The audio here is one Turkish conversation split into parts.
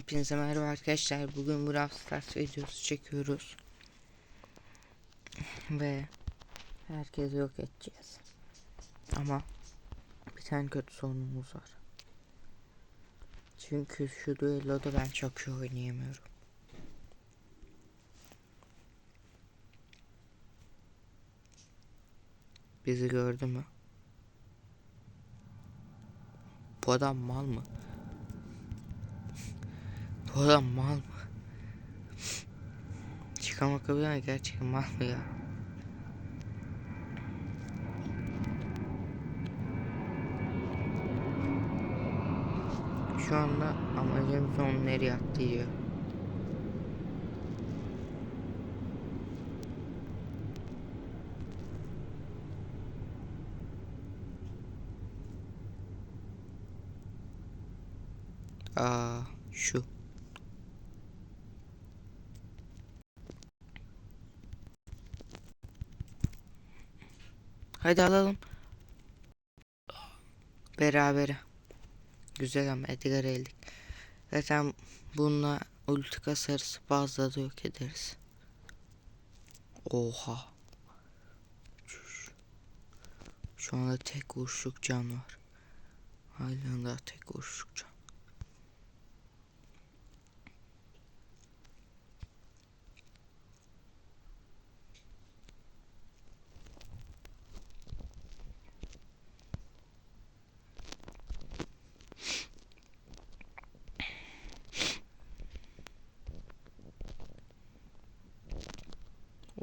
Hepinize merhaba arkadaşlar. Bugün Brawl Stars videosu çekiyoruz. Ve herkesi yok edeceğiz. Ama bir tane kötü sorunumuz var. Çünkü şu duelloda ben çok iyi oynayamıyorum. Bizi gördü mü? Bu adam mal mı? Bu adam mal mı? Çıkamak yapıyor gerçekten mal mı ya? Şu anda amacımız onu nereye attı diyor. Aa şu. Hadi alalım. Berabere. Güzel ama Edgar eldik. Zaten bununla ulti kasarız. Bazıları da yok ederiz. Oha. Şu anda tek vuruşluk can var. Halen daha tek vuruşluk can.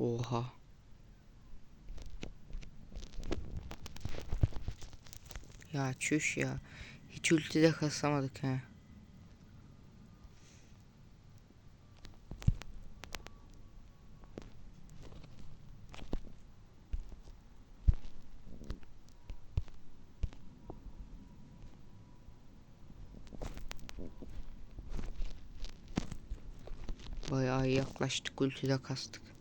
Oha. Ya çüş ya. Hiç ultide kasamadık ha. Bayağı yaklaştık ultide kastık.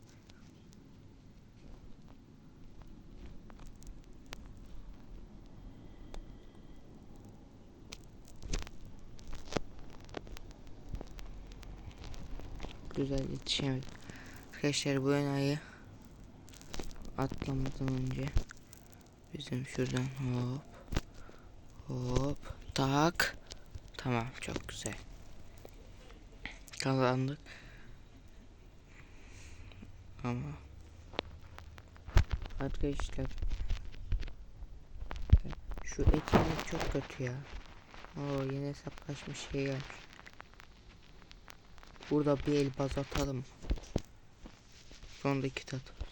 Güzel yetişemedim. Arkadaşlar bu enayı atlamadan önce bizim şuradan hop hop tak. Tamam çok güzel. Kazandık. Ama arkadaşlar şu etkinlik çok kötü ya. O yine hesaplaşmış şey gelmiş Burada bir el baz atalım. Sonunda kit atarız.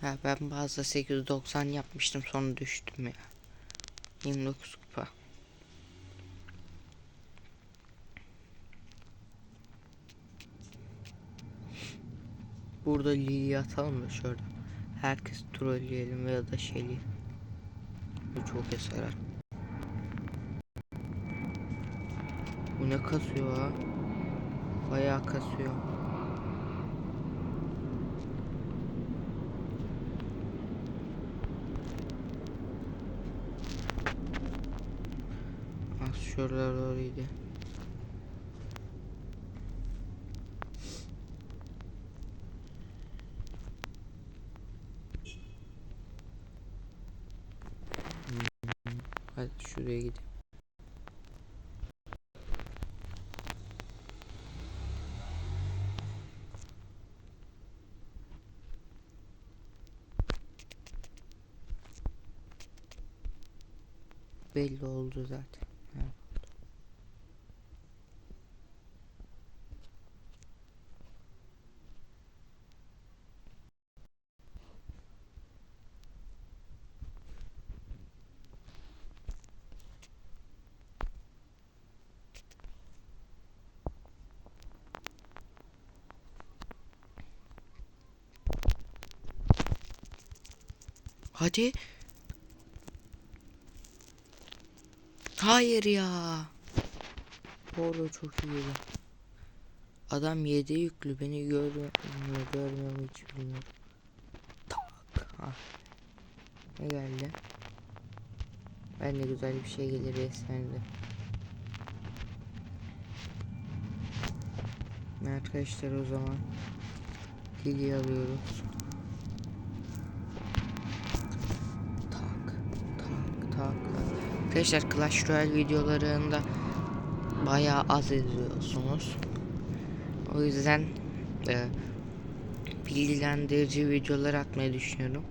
Ha ben bazı 890 yapmıştım sonra düştüm ya. 29 kupa. Burada Lili atalım da şurada. Herkes trolleyelim veya da şeyli. Bu çok eser. Ne kasıyor ha? Bayağı kasıyor. Az şuralar doğruydu. Hadi şuraya gidelim. Belli oldu zaten. Hadi. Hayır ya. Orada çok iyiydi. Adam yedi yüklü beni görmüyor görmüyor hiç bilmiyor. Tak. Ha. Ne geldi? Ben de güzel bir şey gelir esmende. Arkadaşlar o zaman Lili alıyoruz. Arkadaşlar Clash Royale videolarında bayağı az izliyorsunuz. O yüzden e, bilgilendirici videolar atmayı düşünüyorum.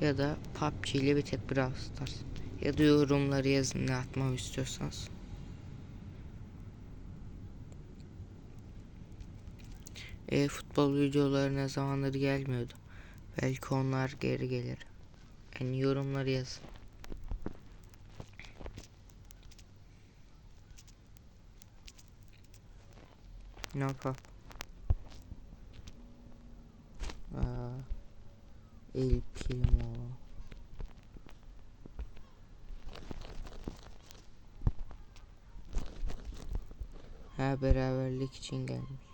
Ya da PUBG ile bir tek Brawl Stars. Ya da yorumları yazın ne atmamı istiyorsanız. E, futbol videoları ne zamanları gelmiyordu. Belki onlar geri gelir. Yani yorumları yazın. Ne yapalım? Aa, El Primo. Ha beraberlik için gelmiş.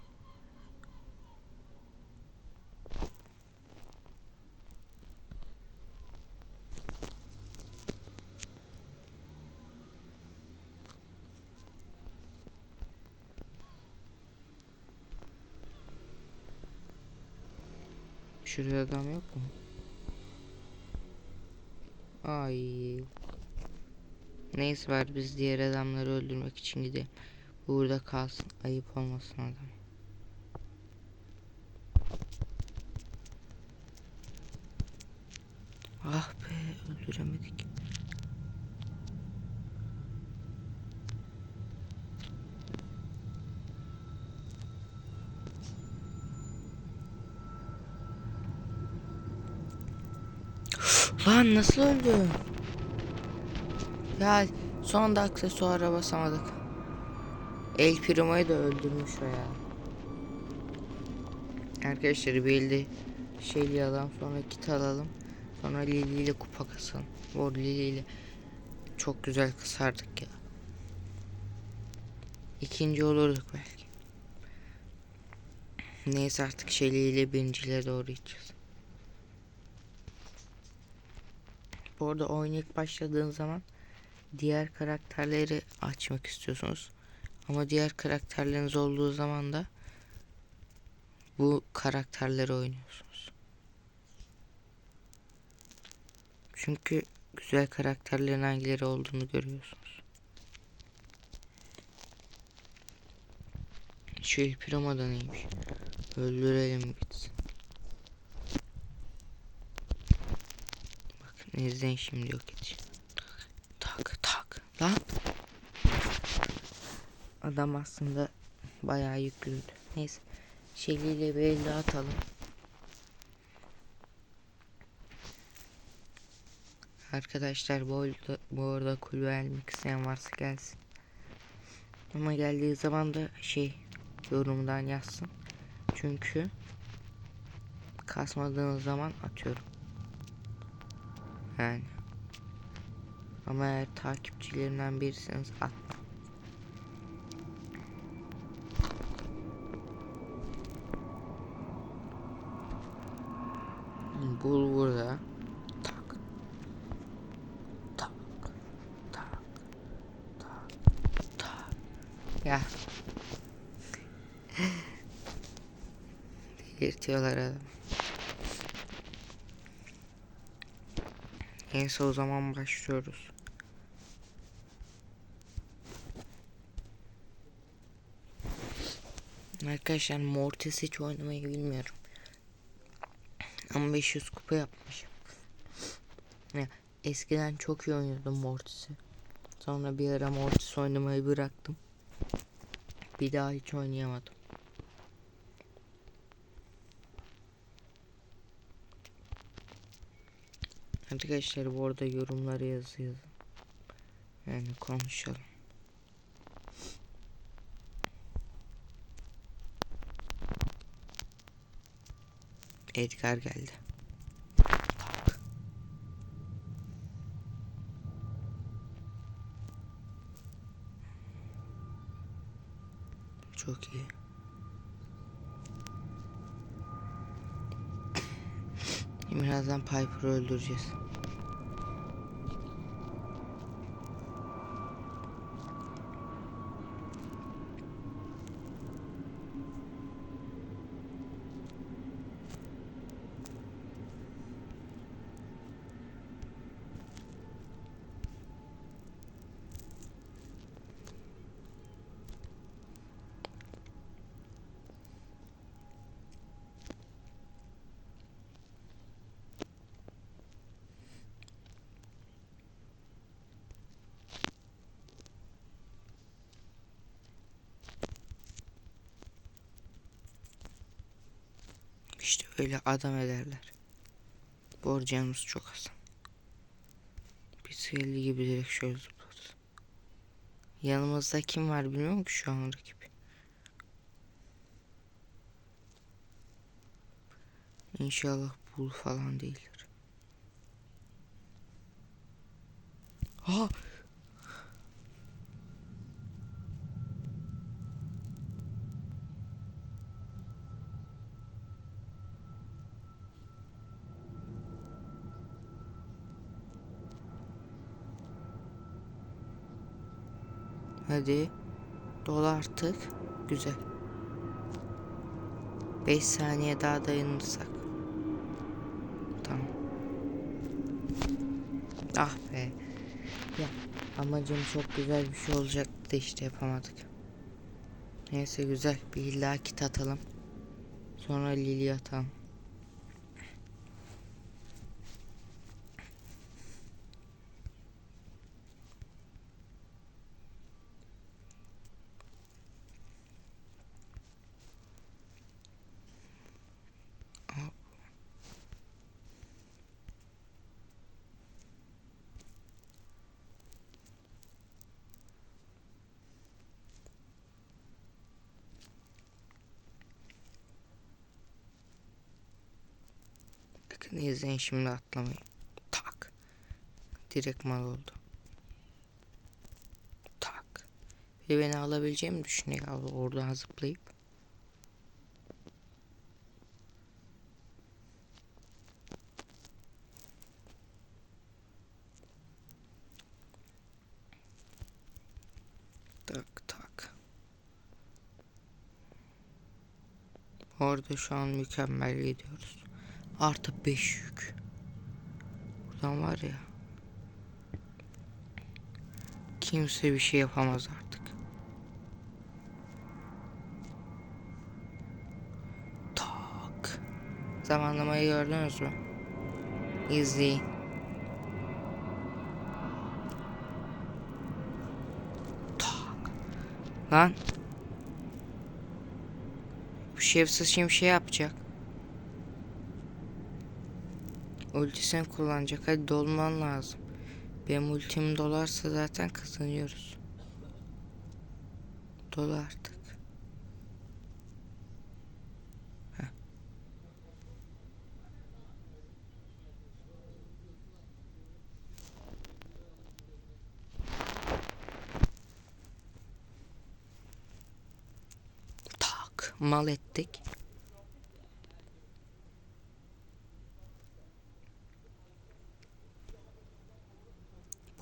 Şurada adam yok mu? Ay. Neyse var biz diğer adamları öldürmek için gidelim. Burada kalsın. Ayıp olmasın adam. Ah be öldüremedik. Lan nasıl öldü? Ya son da aksesuara basamadık. El Primo'yu da öldürmüş o ya. Arkadaşlar elde şeyli alalım sonra kit alalım. Sonra Lili ile kupa kasalım. O Lili ile çok güzel kısardık ya. İkinci olurduk belki. Neyse artık Shelly ile doğru gideceğiz. Bu arada oyun ilk başladığın zaman diğer karakterleri açmak istiyorsunuz. Ama diğer karakterleriniz olduğu zaman da bu karakterleri oynuyorsunuz. Çünkü güzel karakterlerin hangileri olduğunu görüyorsunuz. Şu El Primo da neymiş? Öldürelim gitsin. Bakın izleyin şimdi yok edeceğim. Tak tak lan. Adam aslında bayağı yüklüydü. Neyse. Şeliyle bir elde atalım. Arkadaşlar bu arada, bu arada kulübe elmek isteyen varsa gelsin. Ama geldiği zaman da şey yorumdan yazsın. Çünkü kasmadığınız zaman atıyorum. Yani. Ama eğer takipçilerinden birisiniz atma. Bul burada. Tak. Tak. Tak. Tak. Tak. Ya. Delirtiyorlar adam. Neyse o zaman başlıyoruz. Arkadaşlar Mortis hiç oynamayı bilmiyorum. Ama 500 kupa yapmışım. Ya, eskiden çok iyi oynuyordum Mortis'i. Sonra bir ara Mortis oynamayı bıraktım. Bir daha hiç oynayamadım. Arkadaşlar bu arada yorumları yazıyor. Yani konuşalım. Edgar geldi. Çok iyi. Birazdan Piper'ı öldüreceğiz. İşte öyle adam ederler. Borcamız çok az. Biz 50 gibi direkt şöyle zıplarız. Yanımızda kim var bilmiyorum ki şu an rakip. İnşallah bul falan değildir. Ha! Hadi. Dol artık. Güzel. 5 saniye daha dayanırsak. Tamam. Ah be. Ya amacım çok güzel bir şey olacaktı işte yapamadık. Neyse güzel. Bir illa kit atalım. Sonra Lili atalım. Bakın izleyin şimdi atlamayı. Tak. Direkt mal oldu. Tak. Ve beni alabileceğimi düşünüyor oradan zıplayıp. Tak tak. Orada şu an mükemmel gidiyoruz. Artı 5 yük. Buradan var ya. Kimse bir şey yapamaz artık. Tak. Zamanlamayı gördünüz mü? İzleyin. Tak. Lan. Bu şefsiz şimdi şey yapacak. Ultisini kullanacak. Hadi dolman lazım. Benim ultim dolarsa zaten kazanıyoruz. Dol artık. Heh. Tak. Mal ettik.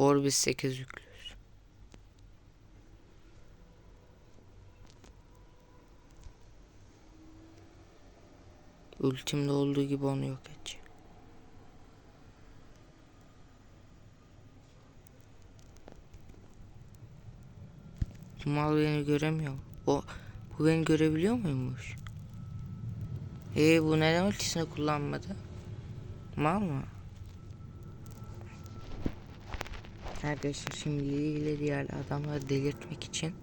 Bor biz 8 yüklüyoruz. Ultimde olduğu gibi onu yok edeceğim. Mal beni göremiyor. O bu beni görebiliyor muymuş? Ee bu neden ultisini kullanmadı? Mal mı? Arkadaşlar şimdi Lili ile diğer adamları delirtmek için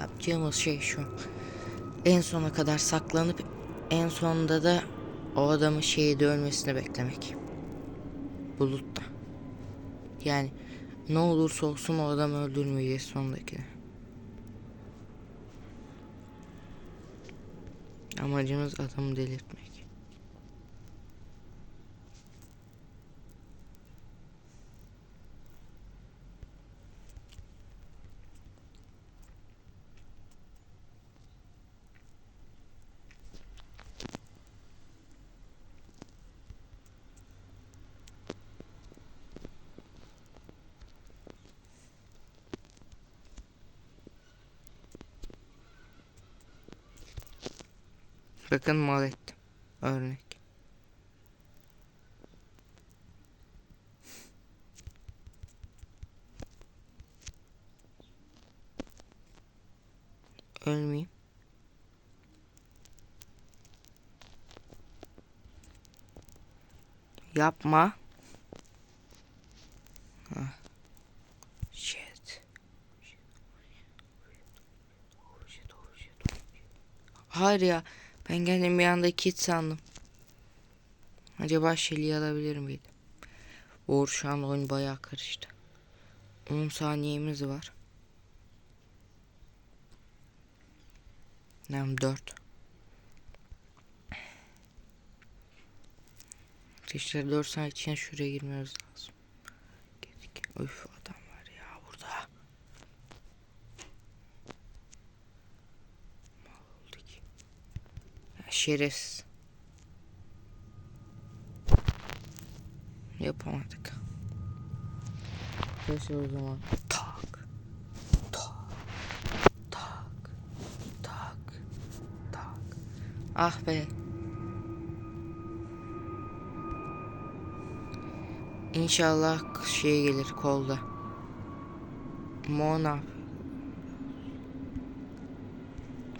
yapacağımız şey şu. En sona kadar saklanıp en sonunda da o adamın şeyi ölmesini beklemek. Bulutta. Yani ne olursa olsun o adamı öldürmeyeceğiz sondakini. Amacımız adamı delirtmek. Bakın mal ettim. Örnek. Ölmeyeyim. Yapma. Hah. Shit. Hayır ya. Ben kendim bir anda kit sandım. Acaba Shelly'i alabilir miydim? Uğur şu an oyun bayağı karıştı. 10 saniyemiz var. Tamam 4. İşte 4 saat için şuraya girmemiz lazım. Girdik. Üf adam var ya burada. Mal olduk. Ya şerefsiz. Yapamadık. Neyse o zaman. Tak. Tak. Tak. Tak. Tak. Ah be. İnşallah şey gelir kolda. Mona.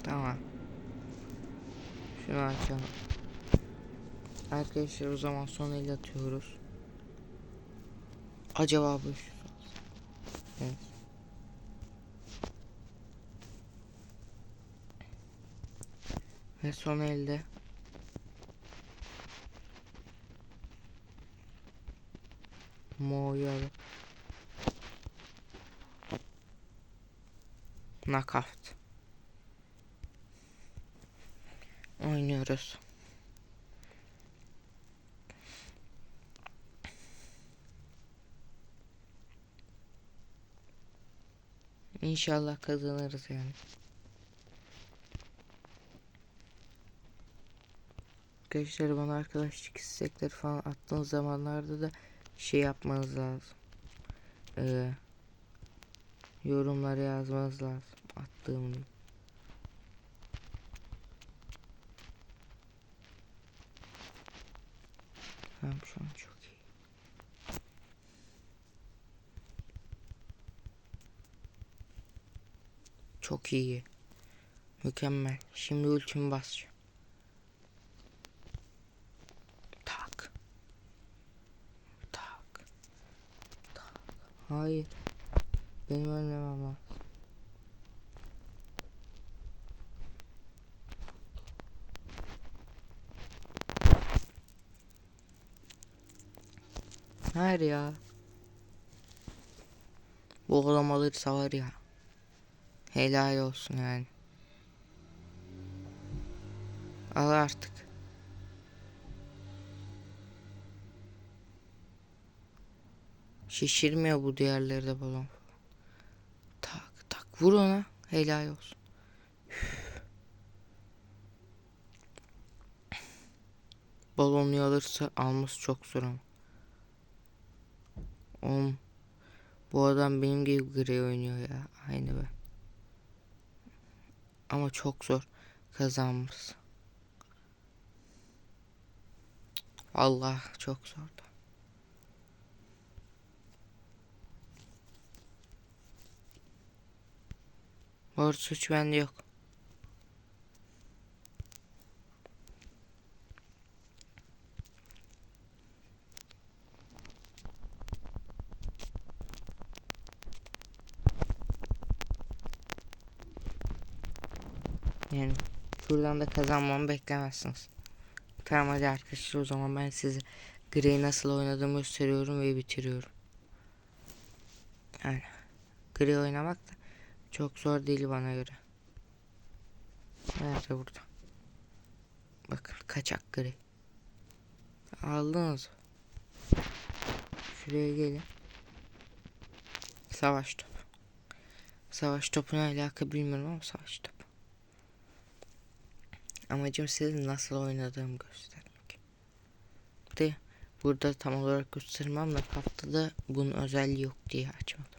Tamam. Açalım. Arkadaşlar o zaman son el atıyoruz. Acaba bu Evet. Ve son elde Mo'yu alıp Knockout Oynuyoruz. İnşallah kazanırız yani. Arkadaşlar bana arkadaşlık istekleri falan attığınız zamanlarda da şey yapmanız lazım. Ee, yorumlara yazmanız lazım. Attığım Tamam şu an çok iyi. Çok iyi. Mükemmel. Şimdi ultimi basacağım. Tak. Tak. Tak. Hayır. Benim ölmemem lazım. Hayır ya. Bu adam alırsa var ya. Helal olsun yani. Al artık. Şişirmiyor bu diğerleri de balon. Tak tak vur ona. Helal olsun. Balonu alırsa alması çok zor ama. Oğlum. Bu adam benim gibi gri oynuyor ya. Aynı ben. Ama çok zor kazanması. Allah çok zordu. Arada suç bende yok. Yani buradan da kazanmamı beklemezsiniz. Tamam hadi arkadaşlar o zaman ben size Grey nasıl oynadığımı gösteriyorum ve bitiriyorum. Yani Grey oynamak da çok zor değil bana göre. Nerede burada? Bakın kaçak Grey. Aldınız. Şuraya gelin. Savaş topu. Savaş topuna alaka bilmiyorum ama savaş topu. Amacım sizin nasıl oynadığımı göstermek. De burada tam olarak göstermem de haftada bunun özelliği yok diye açmadım.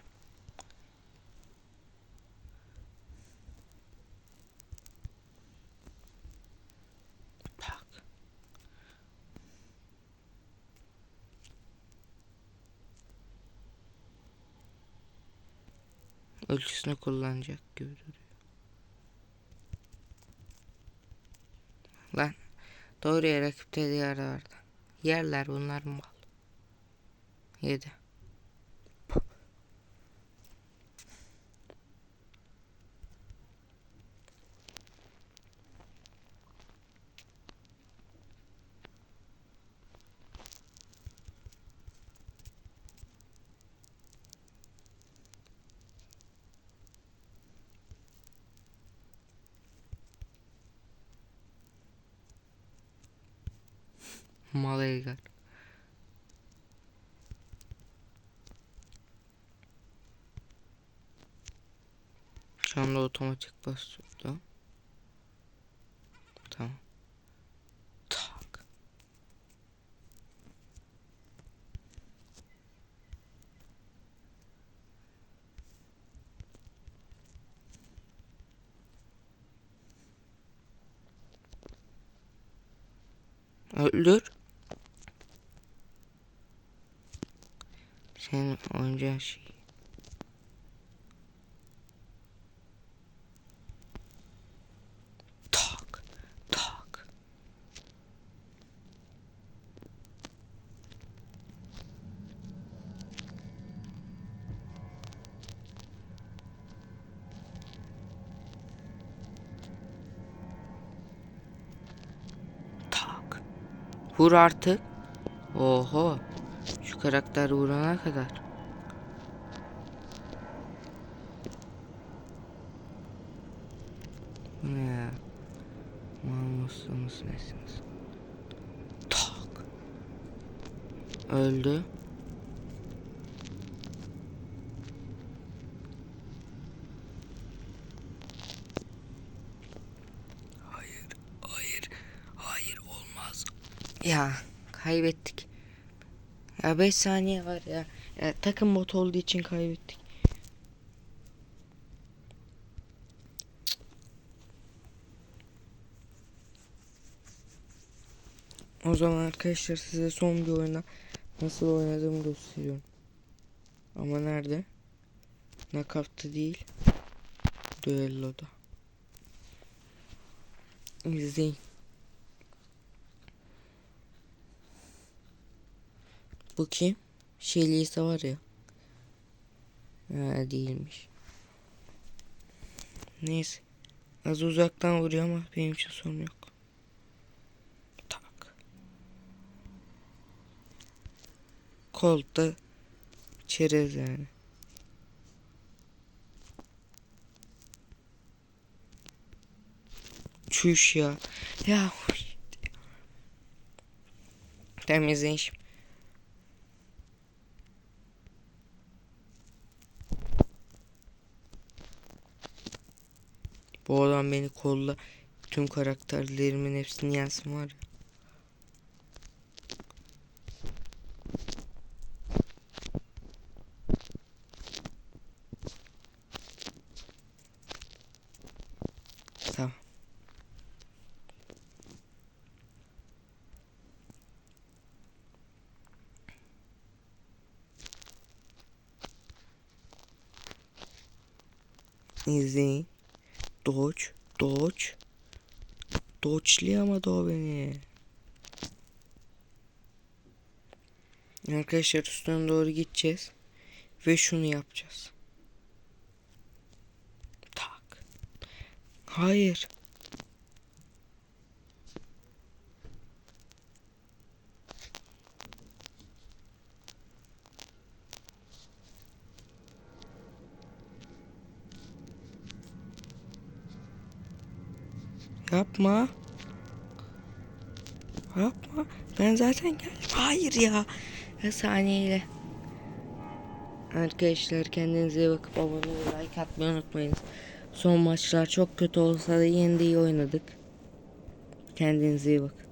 Ölçüsünü kullanacak gibi duruyor. Lan doğru yere rakipte yer vardı. Yerler bunlar mal. Yedi. Mal Edgar. Şu anda otomatik basıyordu. Tamam. Tak. Öldür. Senin oyuncağın şey. Tak. Tak. Tak. Vur artık. Oho. Şu karakter vurana kadar. Ne ya? Mamusumuz nesiniz? Tak. Öldü. Hayır, hayır, hayır olmaz. Ya kaybettik. Ya 5 saniye var ya. ya. Takım bot olduğu için kaybettik. O zaman arkadaşlar size son bir oyuna nasıl oynadığımı gösteriyorum. Ama nerede? Knockout'ta değil. Düello'da. İzleyin. Bu kim? Şeliyse var ya. Ha değilmiş. Neyse. Az uzaktan vuruyor ama benim için sorun yok. Tak. Kolda çerez yani. Çüş ya. Ya. Temizleyin şimdi. Bu adam beni kolla tüm karakterlerimin hepsini yensin var ya. Tamam. İzleyin. Dodge, Dodge. Dodge'layamadı o beni. Arkadaşlar üstüne doğru gideceğiz. Ve şunu yapacağız. Tak. Hayır. Yapma. Yapma. Ben zaten geldim. Hayır ya. Ya saniyeyle. Arkadaşlar kendinize iyi bakıp abone ve like atmayı unutmayınız. Son maçlar çok kötü olsa da yine de iyi oynadık. Kendinize iyi bakın.